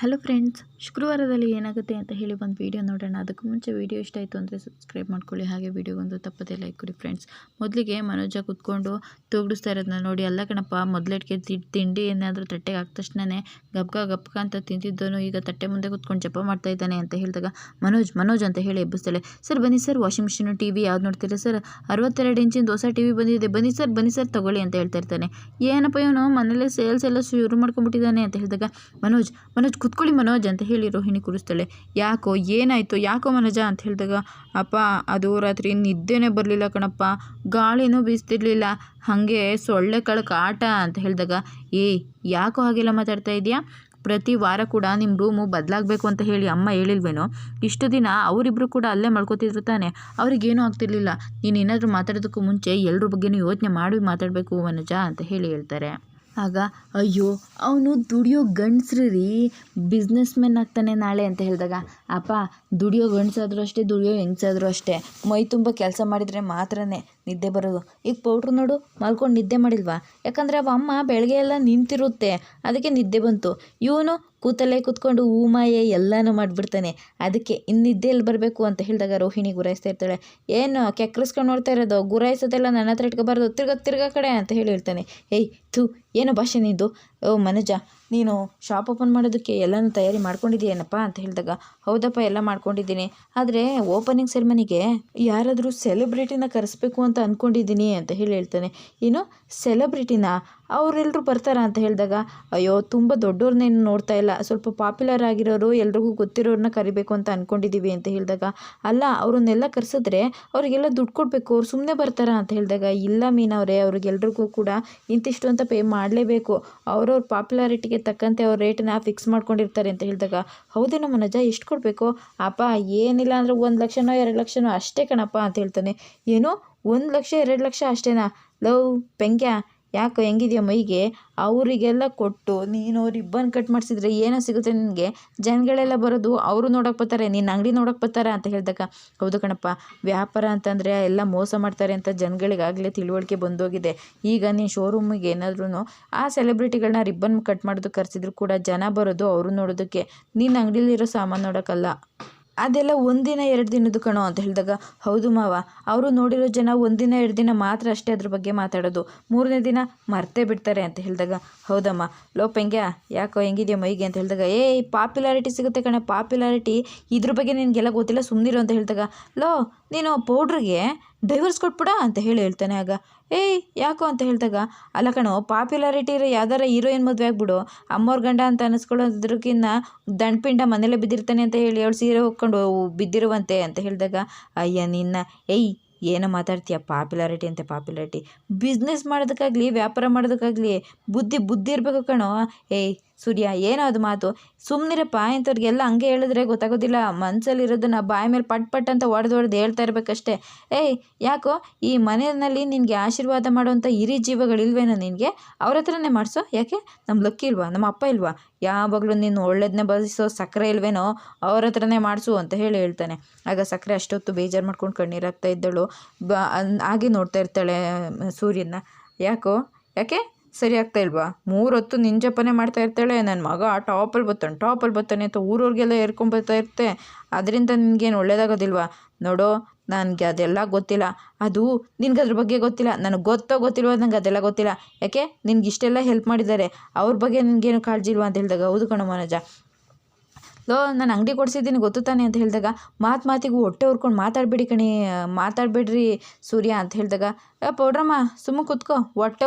Hello friends, ಶುಕ್ರವಾರದಲ್ಲಿ ಏನಾಗುತ್ತೆ ಅಂತ ಹೇಳಿ ಒಂದು ವೀಡಿಯೋ ನೋಡೋಣ. ಅದಕ್ಕೂ ಮುಂಚೆ ವೀಡಿಯೋ ಇಷ್ಟ ಆಯಿತು ಅಂದರೆ ಸಬ್ಸ್ಕ್ರೈಬ್ ಮಾಡ್ಕೊಳ್ಳಿ. ಹಾಗೆ ವೀಡಿಯೋಗೊಂದು ತಪ್ಪದೇ ಲೈಕ್ ಕೊಡಿ ಫ್ರೆಂಡ್ಸ್ ಮೊದಲಿಗೆ ಮನೋಜ ಕೂತ್ಕೊಂಡು ತೂಗಿಸ್ತಾ ಇರೋದನ್ನ ನೋಡಿ. ಅಲ್ಲ ಕಣಪ್ಪ ಮೊದಲಿಟ್ಗೆ ತಿಂಡಿ ಏನಾದರೂ ತಟ್ಟೆಗೆ ಹಾಕಿದ ತಕ್ಷಣನೇ ಗಬ್ಗ ಗಬ್ಕ ಅಂತ ತಿಂತಿದ್ದನು ಈಗ ತಟ್ಟೆ ಮುಂದೆ ಕೂತ್ಕೊಂಡು ಜಪ ಮಾಡ್ತಾ ಇದ್ದಾನೆ ಅಂತ ಹೇಳಿದಾಗ ಮನೋಜ್ ಮನೋಜ್ ಅಂತ ಹೇಳಿ ಎಬ್ಬಿಸ್ತಾಳೆ. ಸರ್, ಬನ್ನಿ sir washing machine T V ಯಾವ್ದು ನೋಡ್ತೀರ ಸರ್? ಅರವತ್ತೆರಡು ಇಂಚಿಂದು ಹೊಸ ಟಿ ವಿ ಬಂದಿದೆ. ಬನ್ನಿ ಸರ್ ಬನ್ನಿ ಸರ್, ತಗೊಳ್ಳಿ ಅಂತ ಹೇಳ್ತಾ ಇರ್ತಾನೆ. ಏನಪ್ಪ ಇವನು? ಮನೇಲೆ ಸೇಲ್ಸ್ ಎಲ್ಲ ಶುರು ಮಾಡ್ಕೊಂಡ್ಬಿಟ್ಟಿದ್ದಾನೆ ಅಂತ ಹೇಳಿದಾಗ ಮನೋಜ್ ಮನೋಜ್ ಕುತ್ಕೊಳ್ಳಿ ಮನೋಜ್ ಅಂತ ಹೇಳಿ ರೋಹಿಣಿ ಕೂರಿಸ್ತಾಳೆ. ಯಾಕೋ ಏನಾಯಿತು, ಯಾಕೋ ಮನೋಜ ಅಂತ ಹೇಳಿದಾಗ, ಅಪ್ಪ, ಅದು ರಾತ್ರಿ ನಿದ್ದೆನೇ ಬರಲಿಲ್ಲ ಕಣಪ್ಪ, ಗಾಳಿನೂ ಬೀಸ್ತಿರ್ಲಿಲ್ಲ, ಹಾಗೆ ಸೊಳ್ಳೆ ಕಳಕ ಆಟ ಅಂತ ಹೇಳಿದಾಗ ಏಯ್ ಯಾಕೋ ಹಾಗೆಲ್ಲ ಮಾತಾಡ್ತಾ ಇದೆಯಾ ಪ್ರತಿ ವಾರ ಕೂಡ ನಿಮ್ಮ ರೂಮು ಬದಲಾಗಬೇಕು ಅಂತ ಹೇಳಿ ಅಮ್ಮ ಹೇಳಿಲ್ವೇನೋ? ಇಷ್ಟು ದಿನ ಅವರಿಬ್ಬರು ಕೂಡ ಅಲ್ಲೇ ಮಾಡ್ಕೋತಿದ್ರು ತಾನೆ, ಅವ್ರಿಗೇನೂ ಆಗ್ತಿರ್ಲಿಲ್ಲ. ನೀನು ಏನಾದರೂ ಮಾತಾಡೋದಕ್ಕೂ ಮುಂಚೆ ಎಲ್ಲರ ಬಗ್ಗೆನೂ ಯೋಚನೆ ಮಾಡಿ ಮಾತಾಡಬೇಕು ಮನುಜ ಅಂತ ಹೇಳಿ ಹೇಳ್ತಾರೆ. ಆಗ, ಅಯ್ಯೋ, ಅವನು ದುಡಿಯೋ ಗಂಡಸ್ರು ರೀ ಬಿಸ್ನೆಸ್ ಮೆನ್ ಆಗ್ತಾನೆ ನಾಳೆ, ಅಂತ ಹೇಳಿದಾಗ, ಅಪ್ಪ, ದುಡಿಯೋ ಗಂಡಸಾದ್ರೂ ಅಷ್ಟೇ, ದುಡಿಯೋ ಹೆಂಗಸಾದ್ರೂ ಅಷ್ಟೇ. ಮೈ ತುಂಬ ಕೆಲಸ ಮಾಡಿದರೆ ಮಾತ್ರನೇ. ನಿದ್ದೆ ಬರೋದು. ಈಗ ಪೌಡ್ರು ನೋಡು, ಮಲ್ಕೊಂಡು ನಿದ್ದೆ ಮಾಡಿಲ್ವಾ? ಯಾಕಂದರೆ ಅವ ಅಮ್ಮ ಬೆಳಗ್ಗೆ ಎಲ್ಲ ನಿಂತಿರುತ್ತೆ. ಅದಕ್ಕೆ ನಿದ್ದೆ ಬಂತು. ಇವನು ಕೂತಲ್ಲೇ ಕೂತ್ಕೊಂಡು ಊಮಾಯೆ ಎಲ್ಲನೂ ಮಾಡಿಬಿಡ್ತಾನೆ. ಅದಕ್ಕೆ ಇನ್ನು ನಿದ್ದೆ ಎಲ್ಲಿ ಬರಬೇಕು ಅಂತ ಹೇಳಿದಾಗ ರೋಹಿಣಿ ಗುರಾಯಿಸ್ತಾ ಇರ್ತಾಳೆ. ಏನು ಕೆಕ್ಕರಿಸ್ಕೊಂಡು ನೋಡ್ತಾ ಇರೋದು? ಗುರಾಯಿಸೋದೆಲ್ಲ ನನ್ನ ಹತ್ರ ಇಟ್ಕೋಬಾರ್ದು. ತಿರ್ಗ ತಿರ್ಗ ಕಡೆ ಅಂತ ಹೇಳಿ ಹೇಳ್ತಾನೆ. ಏಯ್ ಥೂ, ಏನೋ ಭಾಷೆ ನಿಂದು? ಓ ಮನೋಜ, ನೀನು ಶಾಪ್ ಓಪನ್ ಮಾಡೋದಕ್ಕೆ ಎಲ್ಲನೂ ತಯಾರಿ ಮಾಡ್ಕೊಂಡಿದ್ದೀಯೇನಪ್ಪ ಅಂತ ಹೇಳಿದಾಗ, ಹೌದಪ್ಪ, ಎಲ್ಲ ಮಾಡ್ಕೊಂಡಿದ್ದೀನಿ. ಆದರೆ ಓಪನಿಂಗ್ ಸೆರೆಮನಿಗೆ ಯಾರಾದರೂ ಸೆಲೆಬ್ರಿಟಿನ ಕರೆಸ್ಬೇಕು ಅಂತ ಅಂದ್ಕೊಂಡಿದ್ದೀನಿ ಅಂತ ಹೇಳಿ ಹೇಳ್ತಾನೆ. ಏನು? ಸೆಲೆಬ್ರಿಟಿನ ಅವರೆಲ್ಲರೂ ಬರ್ತಾರಾ ಅಂತ ಹೇಳಿದಾಗ, ಅಯ್ಯೋ, ತುಂಬ ದೊಡ್ಡವ್ರನ್ನೇನು ನೋಡ್ತಾ ಇಲ್ಲ. ಸ್ವಲ್ಪ ಪಾಪ್ಯುಲರ್ ಆಗಿರೋರು ಎಲ್ರಿಗೂ ಗೊತ್ತಿರೋರನ್ನ ಕರಿಬೇಕು ಅಂತ ಅಂದ್ಕೊಂಡಿದ್ದೀವಿ ಅಂತ ಹೇಳಿದಾಗ, ಅಲ್ಲ, ಅವರನ್ನೆಲ್ಲ ಕರೆಸಿದ್ರೆ ಅವರಿಗೆಲ್ಲ ದುಡ್ಡು ಕೊಡಬೇಕು. ಅವ್ರು ಸುಮ್ಮನೆ ಬರ್ತಾರಾ ಅಂತ ಹೇಳಿದಾಗ, ಇಲ್ಲ ಮೀನವರೇ ಅವ್ರಿಗೆಲ್ರಿಗೂ ಕೂಡ ಇಂತಿಷ್ಟು ಅಂತ ಪೇ ಮಾಡಲೇಬೇಕು. ಅವ್ರವ್ರ ಪಾಪ್ಯುಲಾರಿಟಿಗೆ ತಕ್ಕಂತೆ ಅವ್ರ ರೇಟನ್ನ ಫಿಕ್ಸ್ ಮಾಡ್ಕೊಂಡಿರ್ತಾರೆ ಅಂತ ಹೇಳಿದಾಗ ಹೌದು ನಮ್ಮ ನಜ ಎಷ್ಟು ಕೊಡಬೇಕು? ಅಪ್ಪ ಏನಿಲ್ಲ ಅಂದರೆ ಒಂದು ಲಕ್ಷನೋ, ಎರಡು ಲಕ್ಷನೋ ಅಷ್ಟೇ ಕಣಪ್ಪ ಅಂತ ಹೇಳ್ತಾನೆ. ಏನೋ ಒಂದು ಲಕ್ಷ, ಎರಡು ಲಕ್ಷ ಅಷ್ಟೇನಾ? ಲವ್, ಪೆಂಗ್ಯ? ಯಾಕೋ ಹೆಂಗಿದೆಯಾ ಮೈಗೆ? ಅವರಿಗೆಲ್ಲ ಕೊಟ್ಟು ನೀನು ರಿಬ್ಬನ್ ಕಟ್ ಮಾಡಿಸಿದ್ರೆ ಏನೋ ಸಿಗುತ್ತೆ ನಿನಗೆ. ಜನಗಳೆಲ್ಲ ಬರೋದು ಅವರು ನೋಡೋಕೆ ಬರ್ತಾರೆ ನಿನ್ನ ಅಂಗಡಿ ನೋಡೋಕೆ ಬರ್ತಾರೆ ಅಂತ ಹೇಳಿದಾಗ, ಹೌದು ಕಣಪ್ಪ, ವ್ಯಾಪಾರ ಅಂತಂದರೆ ಎಲ್ಲ ಮೋಸ ಮಾಡ್ತಾರೆ ಅಂತ ಜನಗಳಿಗಾಗಲೇ ತಿಳುವಳಿಕೆ ಬಂದೋಗಿದೆ. ಈಗ ನೀನು ಶೋರೂಮಿಗೆ ಏನಾದ್ರೂ ಆ ಸೆಲೆಬ್ರಿಟಿಗಳನ್ನ ರಿಬ್ಬನ್ ಕಟ್ ಮಾಡೋದು ಕರೆಸಿದ್ರು ಕೂಡ ಜನ ಬರೋದು ಅವರು ನೋಡೋದಕ್ಕೆ. ನಿನ್ನ ಅಂಗಡಿಲಿರೋ ಸಾಮಾನು ನೋಡೋಕ್ಕಲ್ಲ. ಅದೆಲ್ಲ ಒಂದಿನ, ಎರಡು ದಿನದ್ದು ಕಣೋ ಅಂತ ಹೇಳಿದಾಗ, ಹೌದು ಮಾವ, ಅವರು ನೋಡಿರೋ ಜನ ಒಂದಿನ, ಎರಡು ದಿನ ಮಾತ್ರ ಅಷ್ಟೇ ಅದ್ರ ಬಗ್ಗೆ ಮಾತಾಡೋದು. ಮೂರನೇ ದಿನ ಮರ್ತೇ ಬಿಡ್ತಾರೆ ಅಂತ ಹೇಳಿದಾಗ, ಹೌದಮ್ಮ, ಲೋ ಪೆಂಗ್ಯ, ಯಾಕೋ ಹೆಂಗಿದೆಯಾ ಮೈಗೆ? ಅಂತ ಹೇಳಿದಾಗ, ಏಯ್, ಪಾಪ್ಯುಲಾರಿಟಿ ಸಿಗುತ್ತೆ ಕಣೆ, ಪಾಪ್ಯುಲಾರಿಟಿ ಇದ್ರ ಬಗ್ಗೆ ನಿನಗೆಲ್ಲ ಗೊತ್ತಿಲ್ಲ ಸುಮ್ಮನಿರು ಅಂತ ಹೇಳಿದಾಗ, ಲೋ ನೀನು ಪೌಡ್ರಿಗೆ ಡೈವರ್ಸ್ ಕೊಟ್ಬಿಡ ಅಂತ ಹೇಳಿ ಹೇಳ್ತಾನೆ ಆಗ. ಏಯ್, ಯಾಕೋ ಅಂತ ಹೇಳಿದಾಗ, ಅಲ್ಲ ಕಣೋ ಪಾಪ್ಯುಲಾರಿಟಿ ಇರೋ ಯಾವ್ದಾರ ಹೀರೋಯಿನ್ ಮದುವೆ ಆಗ್ಬಿಡು. ಅಮ್ಮೋರ್ ಗಂಡ ಅಂತ ಅನ್ನಿಸ್ಕೊಳ್ಳೋದ್ರಕ್ಕಿಂತ ದಂಡಪಿಂಡ ಮನೇಲೆ ಬಿದ್ದಿರ್ತಾನೆ ಅಂತ ಹೇಳಿ ಅವಳು ಸೀರೆ ಹೋಗ್ಕೊಂಡು ಬಿದ್ದಿರುವಂತೆ ಅಂತ ಹೇಳಿದಾಗ, ಅಯ್ಯ ನಿನ್ನ, ಏಯ್, ಏನೋ ಮಾತಾಡ್ತೀಯ? ಪಾಪ್ಯುಲಾರಿಟಿ ಅಂತೆ ಪಾಪ್ಯುಲಾರಿಟಿ ಬಿಸ್ನೆಸ್ ಮಾಡೋದಕ್ಕಾಗಲಿ, ವ್ಯಾಪಾರ ಮಾಡೋದಕ್ಕಾಗಲಿ, ಬುದ್ಧಿ ಬುದ್ಧಿ ಇರಬೇಕು ಕಣೋ. ಏಯ್ ಸೂರ್ಯ ಏನೋ ಅದು ಮಾತು? ಸುಮ್ಮನಿರಪ್ಪ ಇಂಥವ್ರಿಗೆಲ್ಲ ಹಂಗೆ ಹೇಳಿದ್ರೆ ಗೊತ್ತಾಗೋದಿಲ್ಲ. ಮನಸ್ಸಲ್ಲಿರೋದನ್ನ ಬಾಯಿ ಮೇಲೆ ಪಟ್ ಪಟ್ ಅಂತ ಹೊಡೆದು ಹೊಡೆದು ಹೇಳ್ತಾ ಇರಬೇಕಷ್ಟೇ. ಏಯ್, ಯಾಕೋ ಈ ಮನೆಯಲ್ಲಿ ನಿನಗೆ ಆಶೀರ್ವಾದ ಮಾಡುವಂಥ ಹಿರಿ ಜೀವಗಳಿಲ್ವೇನೋ ನಿನಗೆ? ಅವ್ರ ಹತ್ರನೇ ಮಾಡಿಸೋ? ಯಾಕೆ? ನಮ್ಮ ಲಕ್ಕಿ ಇಲ್ವಾ? ನಮ್ಮ ಅಪ್ಪ ಇಲ್ವಾ? ಯಾವಾಗಲೂ ನೀನು ಒಳ್ಳೇದನ್ನೇ ಬಯಸೋ ಸಕ್ಕರೆ ಇಲ್ವೇನೋ ಅವ್ರ ಹತ್ರನೇ ಮಾಡಿಸು ಅಂತ ಹೇಳಿ ಹೇಳ್ತಾನೆ. ಆಗ ಸಕ್ಕರೆ ಅಷ್ಟೊತ್ತು ಬೇಜಾರು ಮಾಡ್ಕೊಂಡು ಕಣ್ಣೀರಾಗ್ತಾ ಇದ್ದಳು. ಬ ಹಾಗೆ ನೋಡ್ತಾ ಇರ್ತಾಳೆ ಸೂರ್ಯನ ಯಾಕೋ? ಯಾಕೆ? ಸರಿ ಆಗ್ತಾ ಇಲ್ವಾ ಮೂರು ಹೊತ್ತು ಮಾಡ್ತಾ ಇರ್ತಾಳೆ ನನ್ನ ಮಗ ಟಾಪಲ್ಲಿ ಬರ್ತಾನೆ ಟಾಪಲ್ಲಿ ಬರ್ತಾನೆ ಅಂತ ಊರವ್ರಿಗೆಲ್ಲ ಏರ್ಕೊಂಬರ್ತಾ ಇರ್ತೆ ಅದರಿಂದ ನಿನಗೇನು ಒಳ್ಳೇದಾಗೋದಿಲ್ವಾ? ನೋಡೋ, ನನಗೆ ಅದೆಲ್ಲ ಗೊತ್ತಿಲ್ಲ. ಅದು ನಿನ್ಗೆ ಅದ್ರ ಬಗ್ಗೆ ಗೊತ್ತಿಲ್ಲ. ನನಗೆ ಗೊತ್ತೋ ಗೊತ್ತಿಲ್ವೋ ನಂಗೆ ಅದೆಲ್ಲ ಗೊತ್ತಿಲ್ಲ. ಯಾಕೆ? ನಿನ್ಗೆ ಇಷ್ಟೆಲ್ಲ ಹೆಲ್ಪ್ ಮಾಡಿದ್ದಾರೆ. ಅವ್ರ ಬಗ್ಗೆ ನಿನಗೇನು ಕಾಳಜಿ ಇಲ್ವಾ ಅಂತ ಹೇಳಿದಾಗ, ಹೌದು ಕಣೋ ಮನೋಜ. ಲೋ, ನಾನು ಅಂಗಡಿ ಕೊಡಿಸಿದ್ದೀನಿ, ಗೊತ್ತು ತಾನೆ ಅಂತ ಹೇಳಿದಾಗ, ಮಾತು ಮಾತಿಗೂ ಹೊಟ್ಟೆ ಹುರ್ಕೊಂಡು ಮಾತಾಡಬೇಡಿ ಕಣಿ, ಮಾತಾಡಬೇಡ್ರಿ ಸೂರ್ಯ ಅಂತ ಹೇಳಿದಾಗ, ಏ ಪೌಡ್ರಮ್ಮ ಸುಮ್ಮನೆ ಕೂತ್ಕೋ, ಹೊಟ್ಟೆ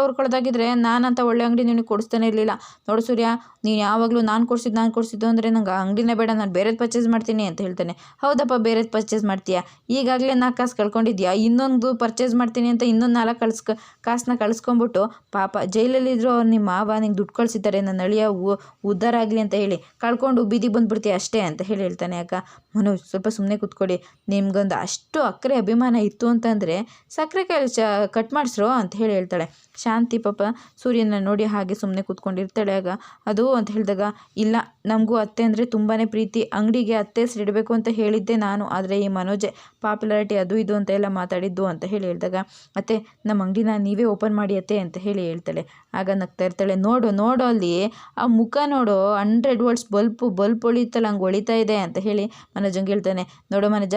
ನಾನು ನಾನಂತ ಒಳ್ಳೆ ಅಂಗಡಿ ನಿನಗೆ ಕೊಡಿಸ್ತಾನೆ ಇರಲಿಲ್ಲ. ನೋಡು ಸೂರ್ಯ, ನೀನು ಯಾವಾಗಲೂ ನಾನು ಕೊಡಿಸಿದ್ದು ನಾನು ಕೊಡಿಸಿದ್ದು ಅಂದರೆ ನಂಗೆ ಅಂಗಡಿನೇ ಬೇಡ, ನಾನು ಬೇರೆದು ಪರ್ಚೇಸ್ ಮಾಡ್ತೀನಿ ಅಂತ ಹೇಳ್ತಾನೆ. ಹೌದಪ್ಪ, ಬೇರೆದು ಪರ್ಚೇಸ್ ಮಾಡ್ತೀಯಾ? ಈಗಾಗಲೇ ನಾಲ್ಕು ಕಾಸು ಕಳ್ಕೊಂಡಿದ್ಯಾ? ಇನ್ನೊಂದು ಪರ್ಚೇಸ್ ಮಾಡ್ತೀನಿ ಅಂತ ಇನ್ನೊಂದು ನಾಲ್ಕು ಕಳ್ಸ್ಕ ಕಾಸನ್ನ ಕಳ್ಸ್ಕೊಂಬಿಟ್ಟು ಪಾಪ ಜೈಲಲ್ಲಿದ್ದರೂ ಅವ್ರು ನಿಮ್ಮ ಮಾವ, ನಿಂಗೆ ದುಡ್ಡು ಕಳಿಸಿದ್ದಾರೆ ನನ್ನ ಅಳಿಯ ಉದ್ಧಾರ ಆಗಲಿ ಅಂತ ಹೇಳಿ, ಕಳ್ಕೊಂಡು ಬೀದಿ ಬಂದುಬಿಡ್ತೀಯ? ಅಷ್ಟೇ ಅಂತ ಹೇಳಿ ಹೇಳ್ತಾನೆ, ಅಕ್ಕ, ಮನೋಜ್, ಸ್ವಲ್ಪ ಸುಮ್ಮನೆ ಕೂತ್ಕೊಳ್ಳಿ ನಿಮ್ಗೊಂದು ಅಷ್ಟು ಅಕ್ಕರೆ ಅಭಿಮಾನ ಇತ್ತು ಅಂತಂದರೆ ಸಕ್ಕರೆ ಕಾಯಿಲೆ ಚ, ಕಟ್ ಮಾಡಿಸ್ರೋ ಅಂತ ಹೇಳಿ ಹೇಳ್ತಾಳೆ. ಶಾಂತಿ ಪಾಪ ಸೂರ್ಯನ ನೋಡಿ ಹಾಗೆ ಸುಮ್ಮನೆ ಕೂತ್ಕೊಂಡಿರ್ತಾಳೆ, ಆಗ ಅದು ಅಂತ ಹೇಳಿದಾಗ, ಇಲ್ಲ, ನಮಗೂ ಅತ್ತೆ ಅಂದರೆ ತುಂಬಾ ಪ್ರೀತಿ. ಅಂಗಡಿಗೆ ಅತ್ತೆ ಹೆಸರಿಡಬೇಕು ಅಂತ ಹೇಳಿದ್ದೆ ನಾನು, ಆದರೆ ಈ ಮನೋಜೆ ಪಾಪ್ಯುಲಾರಿಟಿ ಅದು ಇದು ಅಂತ ಎಲ್ಲ ಮಾತಾಡಿದ್ದು ಅಂತ ಹೇಳಿ ಹೇಳಿದಾಗ, ಅತ್ತೆ ನಮ್ಮ ಅಂಗಡಿನ ನೀವೇ ಓಪನ್ ಮಾಡಿ ಅತ್ತೆ ಅಂತ ಹೇಳಿ ಹೇಳ್ತಾಳೆ. ಆಗ ನಗ್ತಾ ಇರ್ತಾಳೆ. ನೋಡು ನೋಡು ಅಲ್ಲಿ, ಆ ಮುಖ ನೋಡು ಹಂಡ್ರೆಡ್ ವರ್ಡ್ಸ್ ಬಲ್ಪು, ಬಲ್ಪ್ ಹೊಳಿತಲ್ಲ ಹಂಗೆ ಹೊಳಿತಾ ಇದೆ ಅಂತ ಹೇಳಿ ಮನೋಜಂಗೆ ಹೇಳ್ತಾನೆ. ನೋಡು ಮನೋಜ,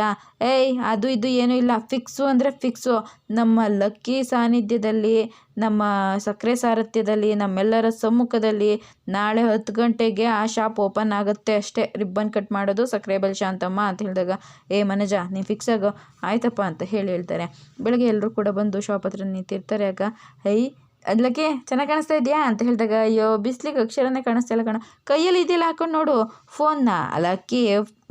ಏಯ್, ಅದು ಇದು ಏನೂ ಇಲ್ಲ. ಫಿಕ್ಸು ಅಂದರೆ ಫಿಕ್ಸು ನಮ್ಮ ಲಕ್ಕಿ ಸಾನ್ನಿಧ್ಯದಲ್ಲಿ, ನಮ್ಮ ಸಕ್ಕರೆ ಸಾರಥ್ಯದಲ್ಲಿ, ನಮ್ಮೆಲ್ಲರ ಸಮ್ಮುಖದಲ್ಲಿ ನಾಳೆ ಹತ್ತು ಗಂಟೆಗೆ ಆ ಶಾಪ್ ಓಪನ್ ಆಗುತ್ತೆ ಅಷ್ಟೇ. ರಿಬ್ಬನ್ ಕಟ್ ಮಾಡೋದು ಸಕ್ಕರೆ ಬಲ್ ಶಾಂತಮ್ಮ ಅಂತ ಹೇಳಿದಾಗ, ಏ ಮನೋಜ ನೀನು ಫಿಕ್ಸ್ ಆಗೋ. ಆಯ್ತಪ್ಪ ಅಂತ ಹೇಳಿ ಹೇಳ್ತಾರೆ. ಬೆಳಗ್ಗೆ ಎಲ್ಲರೂ ಕೂಡ ಬಂದು ಶಾಪ್ ಹತ್ರ ನಿಂತಿರ್ತಾರೆ. ಆಗ ಹೈ ಅದ್ಲಕ್ಕೆ ಚೆನ್ನಾಗಿ ಕಾಣಿಸ್ತಾ ಇದೆಯಾ ಅಂತ ಹೇಳಿದಾಗ, ಅಯ್ಯೋ, ಬಿಸಿಲಿಗೆ ಅಕ್ಷರನೇ ಕಾಣಿಸ್ತಾ ಇಲ್ಲ ಕಣ. ಕೈಯಲ್ಲಿ ಇದೆಯಲ್ಲ ಹಾಕೊಂಡು ನೋಡು, ಫೋನ್ನ. ಅಲಕ್ಕಿ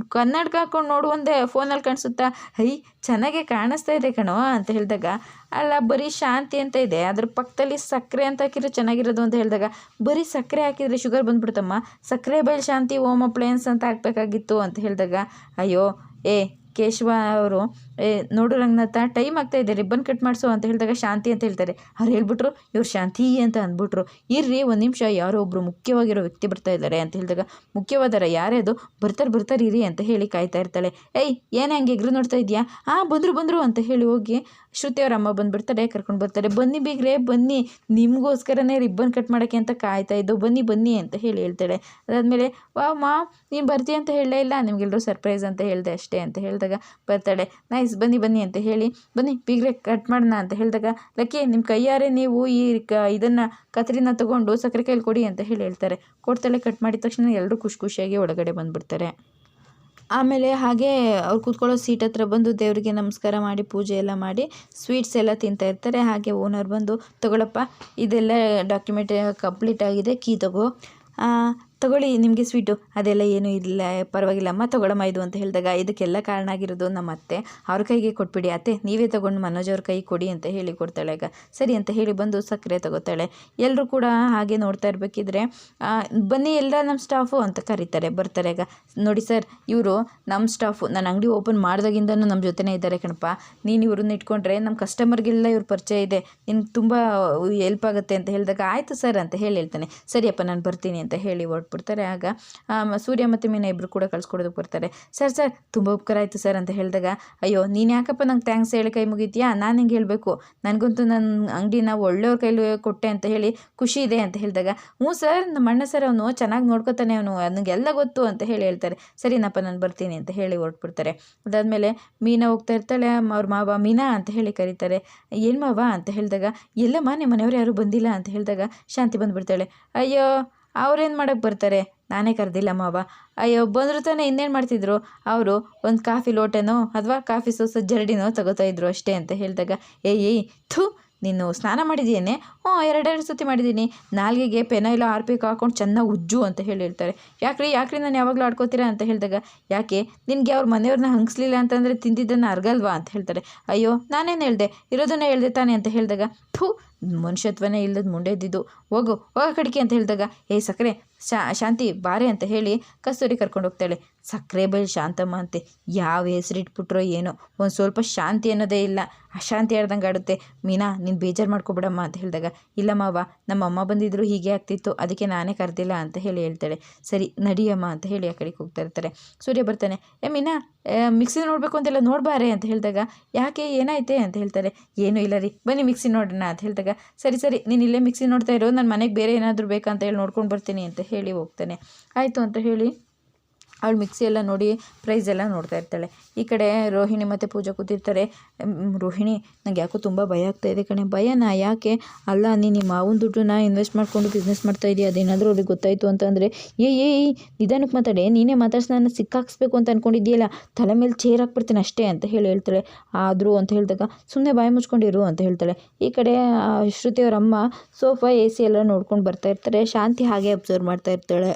ಕನ್ನಡಕ ಹಾಕೊಂಡು ನೋಡು ಒಂದೇ, ಫೋನಲ್ಲಿ ಕಾಣಿಸುತ್ತಾ. ಹೈ, ಚೆನ್ನಾಗೆ ಕಾಣಿಸ್ತಾ ಇದೆ ಕಣೋ ಅಂತ ಹೇಳಿದಾಗ, ಅಲ್ಲ, ಬರೀ ಶಾಂತಿ ಅಂತ ಇದೆ, ಅದ್ರ ಪಕ್ಕದಲ್ಲಿ ಸಕ್ಕರೆ ಅಂತ ಹಾಕಿದ್ರೆ ಚೆನ್ನಾಗಿರೋದು ಅಂತ ಹೇಳಿದಾಗ, ಬರೀ ಸಕ್ಕರೆ ಹಾಕಿದರೆ ಶುಗರ್ ಬಂದ್ಬಿಡ್ತಮ್ಮ ಸಕ್ಕರೆ ಬೈಲ್ ಶಾಂತಿ, ಓಮ್ ಅಪ್ಲಯನ್ಸ್ ಅಂತ ಹಾಕ್ಬೇಕಾಗಿತ್ತು ಅಂತ ಹೇಳಿದಾಗ, ಅಯ್ಯೋ, ಏ ಕೇಶವ ಅವರು ನೋಡು ರಂಗನಾಥ ಟೈಮ್ ಆಗ್ತಾ ಇದೆ, ರಿಬ್ಬನ್ ಕಟ್ ಮಾಡಿಸು ಅಂತ ಹೇಳಿದಾಗ ಶಾಂತಿ ಅಂತ ಹೇಳ್ತಾರೆ. ಅವ್ರು ಹೇಳ್ಬಿಟ್ರು, ಇವ್ರು ಶಾಂತಿ ಅಂತ ಅಂದ್ಬಿಟ್ರು. ಇರ್ರಿ, ಒಂದು ನಿಮಿಷ, ಯಾರೋ ಒಬ್ಬರು ಮುಖ್ಯವಾಗಿರೋ ವ್ಯಕ್ತಿ ಬರ್ತಾ ಇದ್ದಾರೆ ಅಂತ ಹೇಳಿದಾಗ, ಮುಖ್ಯವಾದರ ಯಾರೇ ಅದು, ಬರ್ತಾರೆ ಬರ್ತಾರೆ, ಇರಿ ಅಂತ ಹೇಳಿ ಕಾಯ್ತಾ ಇರ್ತಾಳೆ. ಏಯ್, ಏನೇ ಹಂಗೆ ಎಗ್ರು ನೋಡ್ತಾ ಇದೆಯಾ? ಹಾಂ ಬಂದರು ಬಂದರು ಅಂತ ಹೇಳಿ ಹೋಗಿ ಶ್ರುತಿ ಅವ್ರ ಅಮ್ಮ ಬಂದುಬಿಡ್ತಾರೆ ಕರ್ಕೊಂಡು ಬರ್ತಾರೆ. ಬನ್ನಿ ಬೀಗ್ರೆ, ಬನ್ನಿ. ನಿಮಗೋಸ್ಕರನೇ ರಿಬ್ಬನ್ ಕಟ್ ಮಾಡೋಕ್ಕೆ ಅಂತ ಕಾಯ್ತಾ ಇದ್ದು, ಬನ್ನಿ ಬನ್ನಿ ಅಂತ ಹೇಳಿ ಹೇಳ್ತಾಳೆ. ಅದಾದಮೇಲೆ ವಾ ಮಾ, ನೀನು ಬರ್ತೀಯ ಅಂತ ಹೇಳಲೇ ಇಲ್ಲ ನಿಮಗೆಲ್ಲರೂ ಸರ್ಪ್ರೈಸ್ ಅಂತ ಹೇಳಿದೆ ಅಷ್ಟೇ ಅಂತ ಹೇಳಿದಾಗ ಬರ್ತಾಳೆ. ನೈಸ್, ಬನ್ನಿ ಬನ್ನಿ ಅಂತ ಹೇಳಿ, ಬನ್ನಿ, ಬೀಗ್ರೆ, ಕಟ್ ಮಾಡೋಣ ಅಂತ ಹೇಳಿದಾಗ, ಲಕ್ಕಿ ನಿಮ್ಮ ಕೈಯಾರೆ ನೀವು ಈ ಕ, ಇದನ್ನು ಕತ್ರಿನ ತಗೊಂಡು ಸಕ್ಕರೆ ಕೈಲಿ ಕೊಡಿ ಅಂತ ಹೇಳಿ ಹೇಳ್ತಾರೆ. ಕೊಡ್ತಾಳೆ ಕಟ್ ಮಾಡಿದ ತಕ್ಷಣ ಎಲ್ಲರೂ ಖುಷಿ ಖುಷಿಯಾಗಿ ಒಳಗಡೆ ಬಂದುಬಿಡ್ತಾರೆ. ಆಮೇಲೆ ಹಾಗೆ ಅವ್ರು ಕೂತ್ಕೊಳ್ಳೋ ಸೀಟ್ ಹತ್ರ ಬಂದು ದೇವರಿಗೆ ನಮಸ್ಕಾರ ಮಾಡಿ, ಪೂಜೆ ಎಲ್ಲ ಮಾಡಿ ಸ್ವೀಟ್ಸ್ ಎಲ್ಲ ತಿಂತಾ ಇರ್ತಾರೆ. ಹಾಗೆ ಓನರ್ ಬಂದು, ತಗೊಳಪ್ಪ, ಇದೆಲ್ಲ ಡಾಕ್ಯುಮೆಂಟ್ ಕಂಪ್ಲೀಟ್ ಆಗಿದೆ ಕೀ ತಗೋ. ತಗೊಳ್ಳಿ, ನಿಮಗೆ ಸ್ವೀಟು ಅದೆಲ್ಲ ಏನೂ ಇಲ್ಲ ಪರವಾಗಿಲ್ಲಮ್ಮ ತಗೊಳಮ್ಮ ಇದು ಅಂತ ಹೇಳಿದಾಗ ಇದಕ್ಕೆಲ್ಲ ಕಾರಣ ಆಗಿರೋದು ನಮ್ಮ ಅತ್ತೆ. ಅವ್ರ ಕೈಗೆ ಕೊಟ್ಬಿಡಿ, ಅತ್ತೆ, ನೀವೇ ತಗೊಂಡು ಮನೋಜ್ ಅವ್ರ ಕೈ ಕೊಡಿ ಅಂತ ಹೇಳಿ ಕೊಡ್ತಾಳೆ ಆಗ ಸರಿ ಅಂತ ಹೇಳಿ ಬಂದು ಸಕ್ಕರೆ ತಗೋತಾಳೆ. ಎಲ್ಲರೂ ಕೂಡ ಹಾಗೆ ನೋಡ್ತಾ ಇರಬೇಕಿದ್ರೆ ಬನ್ನಿ ಎಲ್ಲ ನಮ್ಮ ಸ್ಟಾಫು ಅಂತ ಕರೀತಾರೆ, ಬರ್ತಾರೆ ಆಗ ನೋಡಿ ಸರ್ ಇವರು ನಮ್ಮ ಸ್ಟಾಫು ನಾನು ಅಂಗಡಿ ಓಪನ್ ಮಾಡಿದಾಗಿಂದನೂ ನಮ್ಮ ಜೊತೆನೇ ಇದ್ದಾರೆ ಕಣಪ್ಪ. ನೀನು ಇವ್ರನ್ನ ಇಟ್ಕೊಂಡ್ರೆ ನಮ್ಮ ಕಸ್ಟಮರ್ಗೆಲ್ಲ ಇವ್ರ ಪರಿಚಯ ಇದೆ. ನಿನ್ಗೆ ತುಂಬ ಹೆಲ್ಪ್ ಆಗುತ್ತೆ ಅಂತ ಹೇಳಿದಾಗ ಆಯಿತು ಸರ್ ಅಂತ ಹೇಳಿ ಹೇಳ್ತಾನೆ. ಸರಿಯಪ್ಪ, ನಾನು ಬರ್ತೀನಿ ಅಂತ ಹೇಳಿ ಹೊರಟ್ಬಿಡ್ತಾರೆ ಆಗ ಸೂರ್ಯ ಮತ್ತು ಮೀನಾ ಇಬ್ಬರು ಕೂಡ ಕಳ್ಸ್ಕೊಡೋದಕ್ಕೆ ಬರ್ತಾರೆ ಸರ್ ಸರ್, ತುಂಬ ಉಪಕಾರ ಆಯಿತು ಸರ್, ಅಂತ ಹೇಳಿದಾಗ, ಅಯ್ಯೋ, ನೀನು ಯಾಕಪ್ಪ ನಂಗೆ ಥ್ಯಾಂಕ್ಸ್ ಹೇಳಿ ಕೈ ಮುಗಿತೀಯಾ? ನಾನು ಹಿಂಗೆ ಹೇಳಬೇಕು. ನನಗಂತೂ ನನ್ನ ಅಂಗಡಿನ ಒಳ್ಳೆಯವ್ರ ಕೈಲಿ ಕೊಟ್ಟೆ ಅಂತ ಹೇಳಿ ಖುಷಿ ಇದೆ, ಅಂತ ಹೇಳಿದಾಗ, ಹ್ಞೂ ಸರ್, ನಮ್ಮ ಅಣ್ಣ ಸರ್ ಅವನು ಚೆನ್ನಾಗಿ ನೋಡ್ಕೊತಾನೆ ಅವನು, ನನಗೆಲ್ಲ ಗೊತ್ತು, ಅಂತ ಹೇಳಿ ಹೇಳ್ತಾರೆ. ಸರಿನಪ್ಪ, ನಾನು ಬರ್ತೀನಿ, ಅಂತ ಹೇಳಿ ಹೊರಟ್ಬಿಡ್ತಾರೆ. ಅದಾದಮೇಲೆ ಮೀನಾ ಹೋಗ್ತಾ ಇರ್ತಾಳೆ ಅವ್ರ ಮಾವ ಮೀನಾ ಅಂತ ಹೇಳಿ ಕರೀತಾರೆ. ಏನು ಮಾವ? ಅಂತ ಹೇಳಿದಾಗ, ಎಲ್ಲಮ್ಮ ನಿಮ್ಮ ಮನೆಯವ್ರು ಯಾರು ಬಂದಿಲ್ಲ, ಅಂತ ಹೇಳಿದಾಗ, ಶಾಂತಿ ಬಂದುಬಿಡ್ತಾಳೆ. ಅಯ್ಯೋ ಅವ್ರೇನು ಮಾಡೋಕ್ಕೆ ಬರ್ತಾರೆ? ನಾನೇ ಕರೆದಿಲ್ಲ ಮಾವ. ಅಯ್ಯೋ, ಬಂದರು ತಾನೇ ಇನ್ನೇನು ಮಾಡ್ತಿದ್ರು? ಅವರು ಒಂದು ಕಾಫಿ ಲೋಟನೋ ಅಥವಾ ಕಾಫಿ ಸೋಸ ಜರಡಿನೋ ತಗೋತಾ ಇದ್ರು ಅಷ್ಟೇ ಅಂತ ಹೇಳಿದಾಗ, ಏಯ್ ಏಯ್, ಥೂ, ನೀನು ಸ್ನಾನ ಮಾಡಿದ್ದೀಯೇನೆ ಹ್ಞೂ, ಎರಡೆರಡು ಸತಿ ಮಾಡಿದ್ದೀನಿ ನಾಲ್ಗೆಗೆ ಪೆನಾಯಿಲ್ ಆರ್ಪಿಕ್ ಹಾಕೊಂಡು ಚೆನ್ನಾಗಿ ಉಜ್ಜು ಅಂತ ಹೇಳಿ ಹೇಳ್ತಾರೆ. ಯಾಕ್ರಿ ಯಾಕ್ರಿ ನಾನು ಯಾವಾಗಲೂ ಆಡ್ಕೋತೀರಾ ಅಂತ ಹೇಳಿದಾಗ, ಯಾಕೆ? ನಿನಗೆ ಅವ್ರ ಮನೆಯವ್ರನ್ನ ಹಂಗಿಸ್ಲಿಲ್ಲ ಅಂತಂದರೆ ತಿಂದಿದ್ದನ್ನು ಅರ್ಗಲ್ವಾ ಅಂತ ಹೇಳ್ತಾರೆ. ಅಯ್ಯೋ, ನಾನೇನು ಹೇಳಿದೆ? ಇರೋದನ್ನೇ ಹೇಳಿದೆ ತಾನೆ ಅಂತ ಹೇಳಿದಾಗ ಥೂ ಮನುಷ್ಯತ್ವನೇ ಇಲ್ಲದ ಮುಂಡೆದ್ದಿದ್ದು ಹೋಗು, ಹೋಗ ಕಡಿಕೆ ಅಂತ ಹೇಳಿದಾಗ, ಏ ಸಕ್ಕರೆ ಶಾಂತಿ, ಬಾರೆ ಅಂತ ಹೇಳಿ ಕಸ್ತೂರಿ ಕರ್ಕೊಂಡು ಹೋಗ್ತಾಳೆ. ಸಕ್ಕರೆ ಬೈಲ್ ಶಾಂತಮ್ಮ ಅಂತೆ. ಯಾವ ಹೆಸರಿಟ್ಬಿಟ್ರೋ ಏನೋ. ಒಂದು ಸ್ವಲ್ಪ ಶಾಂತಿ ಅನ್ನೋದೇ ಇಲ್ಲ. ಅಶಾಂತಿ ಆಡ್ದಂಗೆ ಆಡುತ್ತೆ. ಮೀನಾ, ನೀನು ಬೇಜಾರು ಮಾಡ್ಕೊಬಿಡಮ್ಮ ಅಂತ ಹೇಳಿದಾಗ, ಇಲ್ಲ ಮಾವ ನಮ್ಮ ಅಮ್ಮ ಬಂದಿದ್ರು ಹೀಗೆ ಆಗ್ತಿತ್ತು. ಅದಕ್ಕೆ ನಾನೇ ಕರೆದಿಲ್ಲ ಅಂತ ಹೇಳಿ ಹೇಳ್ತಾಳೆ. ಸರಿ, ನಡಿಯಮ್ಮ ಅಂತ ಹೇಳಿ ಆ ಕಡೆಗೆ ಹೋಗ್ತಾ ಇರ್ತಾರೆ. ಸೂರ್ಯ ಬರ್ತಾನೆ, ಏ ಮೀನಾ ಮಿಕ್ಸಿ ನೋಡಬೇಕು ಅಂತೆಲ್ಲ ನೋಡಬಾರೆ ಅಂತ ಹೇಳಿದಾಗ, ಯಾಕೆ, ಏನಾಯ್ತೆ? ಅಂತ ಹೇಳ್ತಾರೆ. ಏನೂ ಇಲ್ಲ ರೀ, ಬನ್ನಿ ಮಿಕ್ಸಿ ನೋಡೋಣ. ಅಂತ ಹೇಳಿದಾಗ, ಸರಿ ಸರಿ, ನೀನು ಇಲ್ಲೇ ಮಿಕ್ಸಿ ನೋಡ್ತಾ ಇರೋ ನನ್ನ ಮನೆಗೆ ಬೇರೆ ಏನಾದರೂ ಬೇಕಂತ ಹೇಳಿ ನೋಡ್ಕೊಂಡು ಬರ್ತೀನಿ ಅಂತ ಹೇಳಿ ಹೋಗ್ತಾನೆ. ಆಯಿತು, ಅಂತ ಹೇಳಿ ಅವಳು ಮಿಕ್ಸಿ ಎಲ್ಲ ನೋಡಿ ಪ್ರೈಸ್ ಎಲ್ಲ ನೋಡ್ತಾ ಇರ್ತಾಳೆ. ಈ ಕಡೆ ರೋಹಿಣಿ ಮತ್ತು ಪೂಜಾ ಕೂತಿರ್ತಾರೆ. ರೋಹಿಣಿ ನಂಗೆ ಯಾಕೋ ತುಂಬ ಭಯ ಆಗ್ತಾ ಇದೆ ಕಣೆ. ಭಯನಾ ಯಾಕೆ? ಅಲ್ಲ ನೀನು ನಿಮ್ಮ ಮಾವನ ನಾ ಇನ್ವೆಸ್ಟ್ ಮಾಡಿಕೊಂಡು ಬಿಸ್ನೆಸ್ ಮಾಡ್ತಾ ಇದೆಯಾ. ಅದೇನಾದರೂ ಅವ್ರಿಗೆ ಗೊತ್ತಾಯಿತು ಅಂತಂದರೆ ಏ ಏ ನಿಧಾನಕ್ಕೆ ಮಾತಾಡೆ. ನೀನೇ ಮಾತಾಡ್ಸಿ ನಾನು ಸಿಕ್ಕಾಕ್ಸ್ಬೇಕು ಅಂತ ಅಂದ್ಕೊಂಡಿದ್ದೀಯಲ್ಲ ತಲೆ ಮೇಲೆ ಚೇರ್ ಹಾಕ್ಬಿಡ್ತೀನಿ ಅಷ್ಟೇ ಅಂತ ಹೇಳಿ ಹೇಳ್ತಾಳೆ. ಆದರೂ ಅಂತ ಹೇಳಿದಾಗ ಸುಮ್ಮನೆ ಬಾಯಿ ಮುಚ್ಕೊಂಡಿರು ಅಂತ ಹೇಳ್ತಾಳೆ. ಈ ಕಡೆ ಆ, ಶ್ರುತಿ ಅವ್ರ ಅಮ್ಮ ಸೋಫಾ ಎ ಸಿ ಎಲ್ಲ ನೋಡ್ಕೊಂಡು ಬರ್ತಾ ಇರ್ತಾರೆ. ಶಾಂತಿ ಹಾಗೆ ಅಬ್ಸರ್ವ್ ಮಾಡ್ತಾ ಇರ್ತಾಳೆ.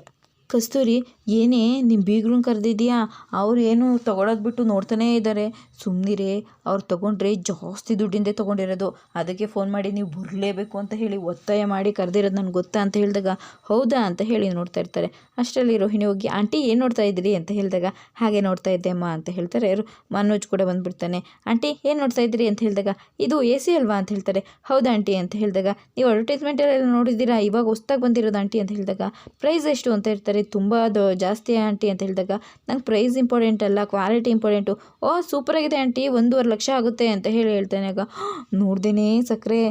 ಕಸ್ತೂರಿ, ಏನೇ ನಿಮ್ಮ ಬೀಗ್ರನ್ನ ಕರೆದಿದ್ಯಾ? ಅವ್ರು ಏನು ತೊಗೊಳೋದು ಬಿಟ್ಟು ನೋಡ್ತಾನೇ ಇದ್ದಾರೆ ಸುಮ್ಮನಿರೇ ಅವ್ರು ತೊಗೊಂಡ್ರೆ ಜಾಸ್ತಿ ದುಡ್ಡಿಂದೇ ತೊಗೊಂಡಿರೋದು. ಅದಕ್ಕೆ ಫೋನ್ ಮಾಡಿ ನೀವು ಬರಲೇಬೇಕು ಅಂತ ಹೇಳಿ ಒತ್ತಾಯ ಮಾಡಿ ಕರೆದಿರೋದು ನನಗೆ ಗೊತ್ತಾ ಅಂತ ಹೇಳಿದಾಗ, ಹೌದಾ ಅಂತ ಹೇಳಿ ನೋಡ್ತಾ ಇರ್ತಾರೆ. ಅಷ್ಟರಲ್ಲಿ ರೋಹಿಣಿ ಹೋಗಿ, ಆಂಟಿ, ಏನು ನೋಡ್ತಾ ಇದ್ದೀರಿ? ಅಂತ ಹೇಳಿದಾಗ, ಹಾಗೆ ನೋಡ್ತಾ ಇದ್ದೆ, ಅಮ್ಮ, ಅಂತ ಹೇಳ್ತಾರೆ. ಮನೋಜ್ ಕೂಡ ಬಂದುಬಿಡ್ತಾನೆ. ಆಂಟಿ, ಏನು ನೋಡ್ತಾ ಇದ್ದೀರಿ? ಅಂತ ಹೇಳಿದಾಗ, ಇದು ಎ ಸಿ ಅಲ್ವಾ? ಅಂತ ಹೇಳ್ತಾರೆ. ಹೌದಾ ಆಂಟಿ, ಅಂತ ಹೇಳಿದಾಗ, ನೀವು ಅಡ್ವರ್ಟೈಸ್ಮೆಂಟಲ್ಲೆಲ್ಲ ನೋಡಿದ್ದೀರಾ? ಇವಾಗ ಹೊಸ್ದಾಗಿ ಬಂದಿರೋದು ಆಂಟಿ, ಅಂತ ಹೇಳಿದಾಗ, ಪ್ರೈಸ್ ಎಷ್ಟು? ಅಂತ ಇರ್ತಾರೆ ತುಂಬ ಅದು ಜಾಸ್ತಿ ಆಂಟಿ ಅಂತ ಹೇಳಿದಾಗ, ನಂಗೆ ಪ್ರೈಸ್ ಇಂಪಾರ್ಟೆಂಟ್ ಅಲ್ಲ, ಕ್ವಾಲಿಟಿ ಇಂಪಾರ್ಟೆಂಟು. ಓ ಸೂಪರಾಗಿದೆ ಆಂಟಿ, ಒಂದೂವರೆ ಲಕ್ಷ ಆಗುತ್ತೆ ಅಂತ ಹೇಳಿ ಹೇಳ್ತಾನೆ. ಆಗ ನೋಡ್ದೇನೆ ಸಕ್ಕರೆ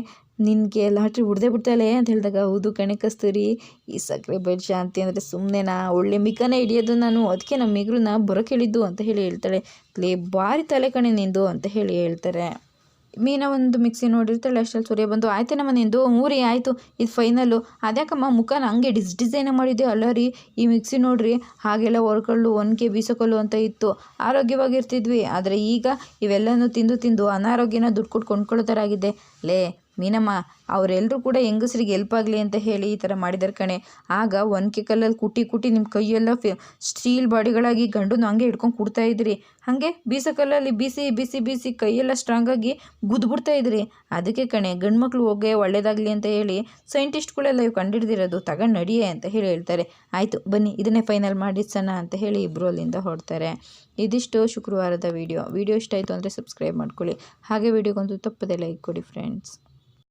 ನಿನಗೆ ಲಾಟ್ರಿ ಹೊಡೆದೇ ಬಿಡ್ತಾಳೆ ಅಂತ ಹೇಳಿದಾಗ, ಹೌದು ಕಣೆ ಕಸ್ತೂರಿ, ಈ ಸಕ್ಕರೆ ಬೈಲ್ ಶಾಂತಿ ಅಂದರೆ ಸುಮ್ಮನೆನಾ ಒಳ್ಳೆ ಮಿಕ್ಕನೆ ಹಿಡಿಯೋದು ನಾನು, ಅದಕ್ಕೆ ನಮ್ಮ ಮಿಗ್ರನ್ನ ಬರೋಕೆ ಹೇಳಿದ್ದು ಅಂತ ಹೇಳಿ ಹೇಳ್ತಾಳೆ. ಲೇ, ಭಾರಿ ತಲೆ ಕಣೆ ನಿಂದು ಅಂತ ಹೇಳಿ ಹೇಳ್ತಾರೆ. ಮೀನ ಒಂದು ಮಿಕ್ಸಿ ನೋಡಿರ್ತಾಳೆ, ಅಷ್ಟರಲ್ಲಿ ಸೂರ್ಯ ಬಂದು ಆಯ್ತೇನಮ್ಮ ನಿಂದು ಮೂರಿ ಆಯಿತು, ಇದು ಫೈನಲ್ಲು ಅದ್ಯಾಕಮ್ಮ ಮುಖನ ಹಂಗೆ ಡಿಸ್ ಡಿಸೈನ್ ಮಾಡಿದ್ದೆ ಅಲ್ಲ ರೀ, ಈ ಮಿಕ್ಸಿ ನೋಡ್ರಿ, ಹಾಗೆಲ್ಲ ಹೊರ್ಕೊಳ್ಳು ಒನಕೆ ಬೀಸಕಲ್ಲು ಅಂತ ಇತ್ತು. ಆರೋಗ್ಯವಾಗಿರ್ತಿದ್ವಿ, ಆದರೆ ಈಗ ಇವೆಲ್ಲನೂ ತಿಂದು ತಿಂದು ಅನಾರೋಗ್ಯನ ದುಡ್ಡು ಕೊಟ್ಟು ಕೊಂಡ್ಕೊಳ್ಳೋ ಥರ ಆಗಿದೆ. ಲೇ ಮೀನಮ್ಮ ಅವರೆಲ್ಲರೂ ಕೂಡ ಹೆಂಗಸ್ರಿಗೆ ಹೆಲ್ಪ್ ಆಗಲಿ ಅಂತ ಹೇಳಿ ಈ ಥರ ಮಾಡಿದ್ದಾರೆ ಕಣೆ. ಆಗ ಒನಕೆ ಕಲ್ಲಲ್ಲಿ ಕುಟ್ಟಿ ಕುಟ್ಟಿ ನಿಮ್ಮ ಕೈಯೆಲ್ಲ ಫೆ ಸ್ಟೀಲ್ ಬಾಡಿಗಳಾಗಿ ಗಂಡನ ಹಂಗೆ ಹಿಡ್ಕೊಂಡು ಕುಡ್ತಾ ಇದ್ರಿ. ಹಾಗೆ ಬೀಸೋ ಕಲ್ಲಲ್ಲಿ ಬಿಸಿ ಬಿಸಿ ಬಿಸಿ ಕೈಯೆಲ್ಲ ಸ್ಟ್ರಾಂಗಾಗಿ ಗುದ್ಬಿಡ್ತಾ ಇದ್ರಿ. ಅದಕ್ಕೆ ಕಣೆ ಗಂಡು ಮಕ್ಕಳು ಹೋಗೇ ಒಳ್ಳೇದಾಗಲಿ ಅಂತ ಹೇಳಿ ಸೈಂಟಿಸ್ಟ್ಗಳೆಲ್ಲ ಇವು ಕಂಡಿಡ್ದಿರೋದು ತಗೊಂಡು ನಡಿಯೇ ಅಂತ ಹೇಳಿ ಹೇಳ್ತಾರೆ. ಆಯಿತು, ಬನ್ನಿ, ಇದನ್ನೇ ಫೈನಲ್ ಮಾಡಿಸೋಣ ಅಂತ ಹೇಳಿ ಇಬ್ಬರು ಅಲ್ಲಿಂದ ಹೊಡ್ತಾರೆ ಇದಿಷ್ಟು ಶುಕ್ರವಾರದ ವಿಡಿಯೋ ವಿಡಿಯೋ ಇಷ್ಟ ಆಯಿತು ಅಂದರೆ ಸಬ್ಸ್ಕ್ರೈಬ್ ಮಾಡ್ಕೊಳ್ಳಿ. ಹಾಗೆ ವಿಡಿಯೋಗೊಂದು ತಪ್ಪದೆ ಲೈಕ್ ಕೊಡಿ ಫ್ರೆಂಡ್ಸ್